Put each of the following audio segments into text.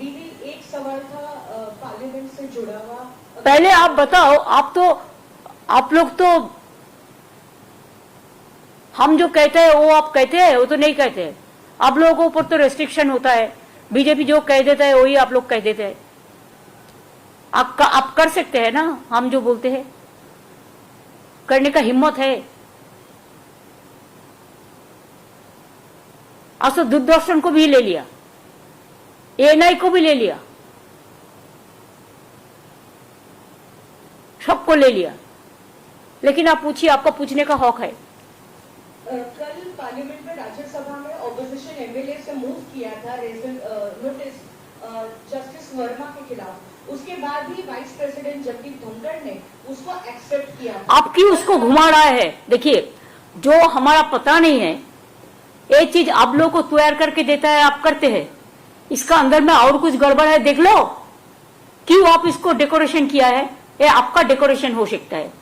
एक सवाल था पार्लियामेंट से जुड़ा हुआ। पहले आप बताओ, आप तो आप लोग तो हम जो कहते हैं, वो आप कहते हैं, वो तो नहीं कहते। आप लोगों के ऊपर तो रेस्ट्रिक्शन होता है। बीजेपी जो कह देता है, वही आप लोग कह देते हैं। आप आप कर सकते हैं ना, हम जो बोलते हैं। करने का हिम्मत है। तो दूरदर्शन को भी ले लिया। एएनआई को भी ले लिया। सबको ले लिया। लेकिन आप पूछिए आपका पूछने का हक है। कल पार्लियामेंट में राज्यसभा में ऑपोजिशन एमएलए से मूव किया था नोटिस जस्टिस वर्मा के खिलाफ। उसके बाद ही वाइस प्रेसिडेंट जगदीप धनखड़ ने उसको एक्सेप्ट किया। आप क्यों उसको घुमा रहा है? देखिए जो हमारा पता नहीं है ये चीज़ आप लोग को तैयार करके देता है आप करते हैं। इसका अंदर में और कुछ गड़बड़ है देख लो। क्यों आप इसको डेकोरेशन किया है? ये आपका डेकोरेशन हो सकता है।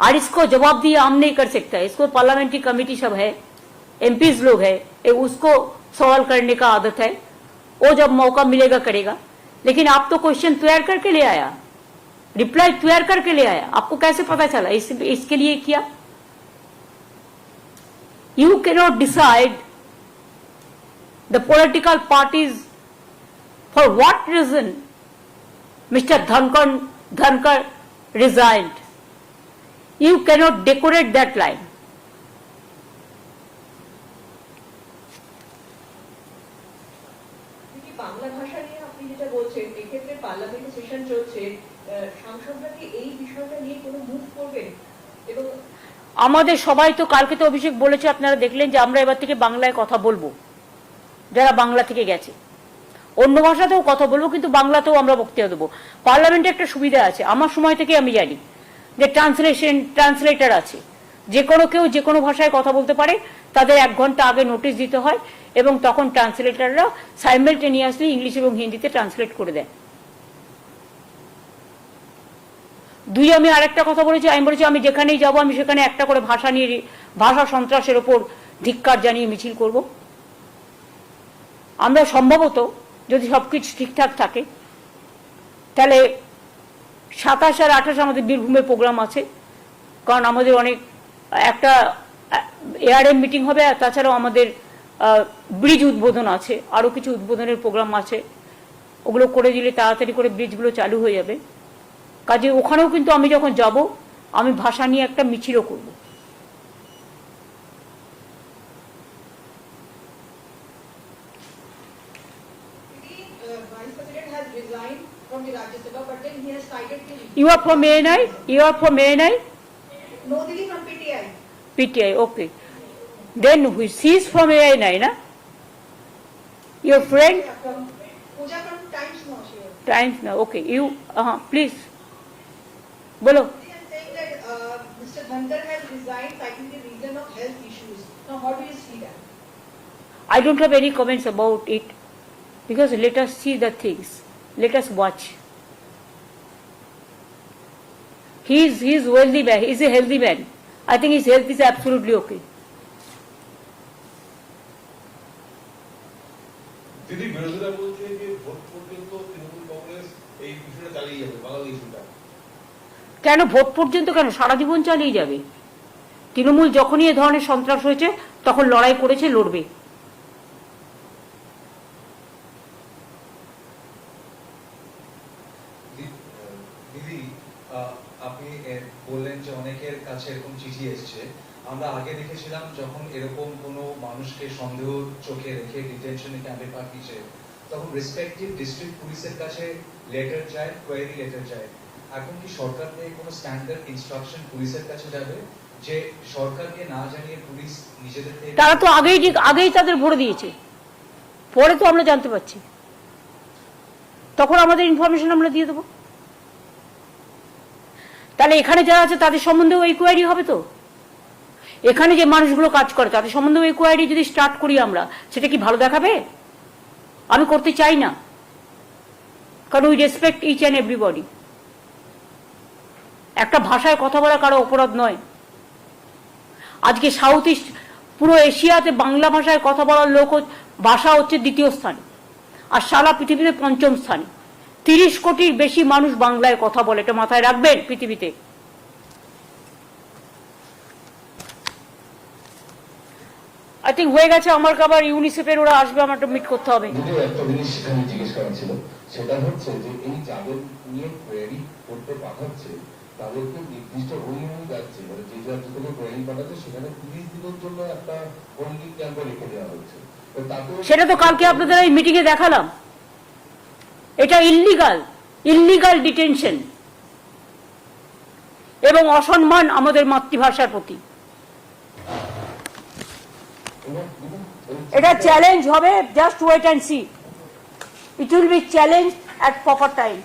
और इसको जवाब दिया हम नहीं कर सकता। इसको पार्लियामेंट्री कमेटी सब है एमपीज लोग है ये उसको सवाल करने का आदत है। वो जब मौका मिलेगा करेगा। लेकिन आप तो क्वेश्चन तैयार करके ले आया। रिप्लाई तैयार करके ले आया। आपको कैसे पता चला? इस, इसके लिए किया। You cannot decide the political parties, for what reason Mr. Dhankar, Dhankar resigned. You cannot decorate that line. আমাদের সবাই তো কালকে তো অভিষেক বলেছে আপনারা দেখলেন যে আমরা এবার থেকে বাংলায় কথা বলব যারা বাংলা থেকে গেছে। অন্য ভাষাতেও কথা বলব, কিন্তু বাংলাতেও আমরা বক্তব্য দেবো। পার্লামেন্টে একটা সুবিধা আছে, আমার সময় থেকে আমি জানি যে ট্রান্সলেশন, ট্রান্সলেটার আছে। যে কোনো কেউ যে কোনো ভাষায় কথা বলতে পারে, তাদের এক ঘণ্টা আগে নোটিশ দিতে হয় এবং তখন ট্রান্সলেটাররা সাইমেলটেনিয়াসলি ইংলিশ এবং হিন্দিতে ট্রান্সলেট করে দেয়। দুই, আমি আরেকটা কথা বলেছি, আমি বলেছি, আমি যেখানেই যাব, আমি সেখানে একটা করে ভাষা নিয়ে, ভাষা সন্ত্রাসের ওপর ধিক্কার জানিয়ে মিছিল করব। আমরা সম্ভবত যদি সব কিছু ঠিকঠাক থাকে, তাহলে সাতাশ আর আঠাশ আমাদের বীরভূমে প্রোগ্রাম আছে। কারণ আমাদের অনেক, একটা এআরএম মিটিং হবে, আর তাছাড়াও আমাদের ব্রিজ উদ্বোধন আছে। আরও কিছু উদ্বোধনের প্রোগ্রাম আছে। ওগুলো করে দিলে তাড়াতাড়ি করে ব্রিজগুলো চালু হয়ে যাবে। কাজে ওখানেও কিন্তু আমি যখন যাব, আমি ভাষা নিয়ে একটা মিছিলও করব। President has resigned from the Rajya but then he has cited the... You are from ANI? You are from ANI? No, Didi from PTI. PTI, okay. Then who is from ANI, na? Your friend? Yeah, from, Times Now. Times Now, okay. You, uh-huh, please. Bolo. saying that uh, Mr. Dhandar has resigned citing the reason of health issues. Now, how do you see that? I don't have any comments about it. Because let us see the things. Let us watch. He is he is wealthy man. He is a healthy man. I think his health is absolutely okay. দিদি বিরোধীরা বলছে যে vote পর্যন্ত তৃণমূল কংগ্রেস এই ইস্যুটা চালিয়ে যাবে বাংলা ইস্যুটা কেন ভোট পর্যন্ত কেন সারা জীবন চালিয়ে যাবে তৃণমূল যখনই এ ধরনের সন্ত্রাস হয়েছে তখন লড়াই করেছে লড়বে দিদি আপনি বললেন যে অনেকের কাছে এরকম চিঠি এসছে। আমরা আগে দেখেছিলাম যখন এরকম কোনো মানুষকে সন্দেহ চোখে রেখে ডিটেনশনে ক্যাম্পে পাঠিয়েছে, তখন রেসপেক্টিভ ডিস্ট্রিক্ট পুলিশের কাছে লেটার যায় কোয়ারি লেটার যায়। এখন কি সরকার থেকে কোনো স্ট্যান্ডার্ড ইনস্ট্রাকশন পুলিশের কাছে যাবে যে সরকারকে না জানিয়ে পুলিশ নিজেদের তারা তো আগেই আগেই তাদের ভরে দিয়েছে। পরে তো আমরা জানতে পারছি। তখন আমাদের ইনফরমেশন আমরা দিয়ে দেবো। তাহলে এখানে যারা আছে তাদের সম্বন্ধেও এই কোয়ারি হবে তো? এখানে যে মানুষগুলো কাজ করে, তাদের সম্বন্ধেও এই কোয়ারি যদি স্টার্ট করি আমরা, সেটা কি ভালো দেখাবে? আমি করতে চাই না। কারণ we respect each and everybody একটা ভাষায় কথা বলা কারও অপরাধ নয়। আজকে সাউথ ইস্ট পুরো এশিয়াতে বাংলা ভাষায় কথা বলার লোক ভাষা হচ্ছে দ্বিতীয় স্থানে। আর সারা পৃথিবীতে পঞ্চম স্থানে। তিরিশ কোটির বেশি মানুষ বাংলায় কথা বলে। এটা মাথায় রাখবেন পৃথিবীতে। আই থিঙ্ক হয়ে গেছে আমার আবার ইউনিসেফের ওরা আসবে আমার মিট করতে হবে। একটা জিনিস সেখানে জিজ্ঞেস করা ছিল। সেটা হচ্ছে যে এই যাদের নিয়ে কোয়েরি করতে পাঠাচ্ছে তাদেরকে নির্দিষ্ট যাচ্ছে। মানে যে রাজ্য থেকে কোয়েরি পাঠাচ্ছে সেখানে তিরিশ দিনের জন্য একটা হোল্ডিং ক্যাম্পে রেখে দেওয়া হচ্ছে। সেটা তো কালকে আপনাদের এই মিটিং এ দেখালাম। এটা ইল্লিগাল ইল্লিগাল ডিটেনশন এবং অসম্মান আমাদের মাতৃভাষার প্রতি। এটা চ্যালেঞ্জ হবে just wait and see it will be challenge at proper time